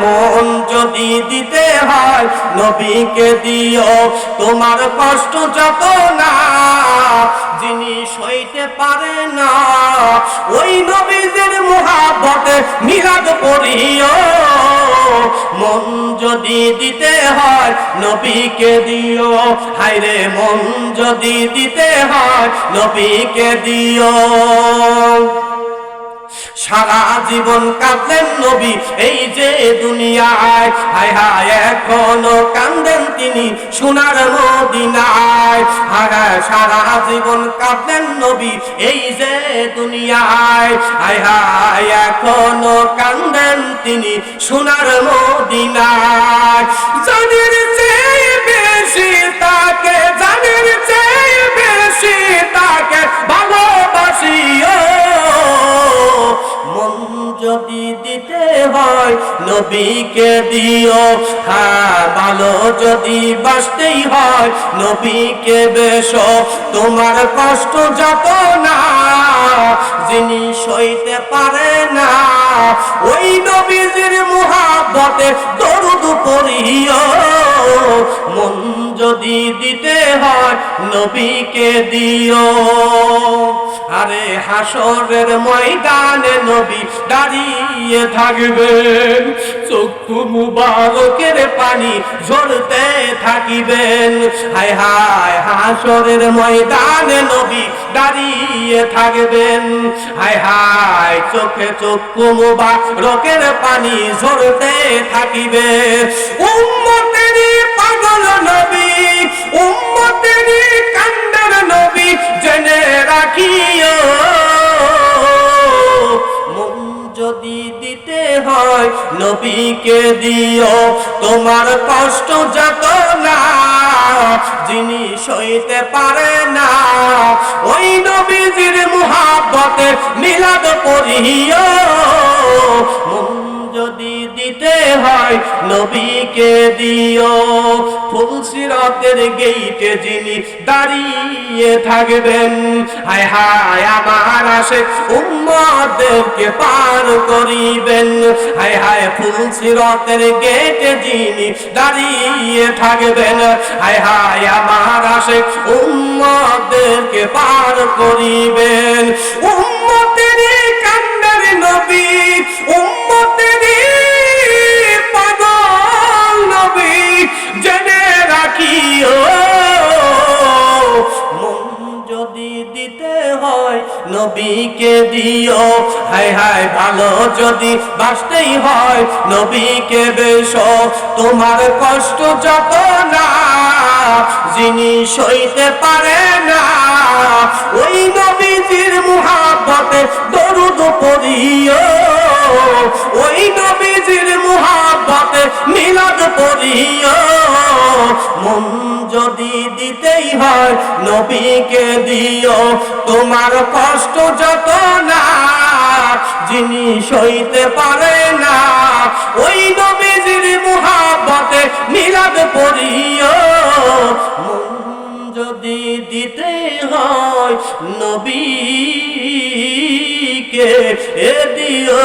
মন যদি দিতে হয়, নবীকে দিও। তোমার কষ্ট যত না, যিনি সইতে পারে না, ওই নবীদের মহাবতে মিলাদ পড়িও। মন যদি দিতে হয়, নবীকে দিও। হাইরে মন যদি দিতে হয়, নবীকে দিও। সারা জীবন কাঁদলেন নবী। এই যে দুনিয়ায়, হায় হায়, এখনও কান্দেন তিনি সোনার মদিনায়। হায় সারা জীবন কাঁদলেন নবী। এই যে দুনিয়ায়, হায় হায়, এখনও কান্দেন তিনি সোনার মদিনায়। জানের চেয়ে যদি দিতে হয়, নবীকে দিও। হ্যাঁ ভালো যদি বাঁচতেই হয়, নবীকে বেশ। তোমার কষ্ট যত না, যিনি সইতে পারে না। ওই নবীজির মুহাব্বতে দরুদ করিও যদি দিতে হয় নবীকে দিও। আরে হাসরের ময়দানে নবী দাঁড়িয়ে থাকবেন চক্ষু মুবারকের পানি ঝরতে থাকিবেন। হায় হায় হাসরের ময়দানে নবী দাঁড়িয়ে থাকবেন। হায় হায়, চোখে চক্ষু মুবারকের পানি ঝরতে থাকিবে। উম্মতেরই হয়, নবীকে দিও। তোমার কষ্ট যত না, যিনি সইতে পারে না, ওই নবীজির মুহাব্বতে মিলাদ করিও হয়, নবীকে দিও। ফুলসিরতের গেইটে যিনি দাঁড়িয়ে থাকবেন, হায় হায় আমার আসে পার করিবেন। হায় হায় ফুলসিরতের যিনি দাঁড়িয়ে থাকবেন, হায় হায় আমার আসে উম্মদেরকে পার করিবেন। উম্মতের নবীকে দিও। হায় হায় ভালো যদি বাঁচতেই হয়, নবীকে বেশ। তোমার কষ্ট যত না, যিনি সইতে পারে না, ওই নবীজির মুহাব্বতে দরুদ পড়িও। ওই নবীজির মুহাব্বতে মিলাদ পড়িও। নবীকে দিও। তোমার কষ্ট যত না, যিনি সইতে পারে না, ওই নবীজির মুহাবতে মিলাদ পড়িও। যদি দিতে হয় নবীকে এ দিও।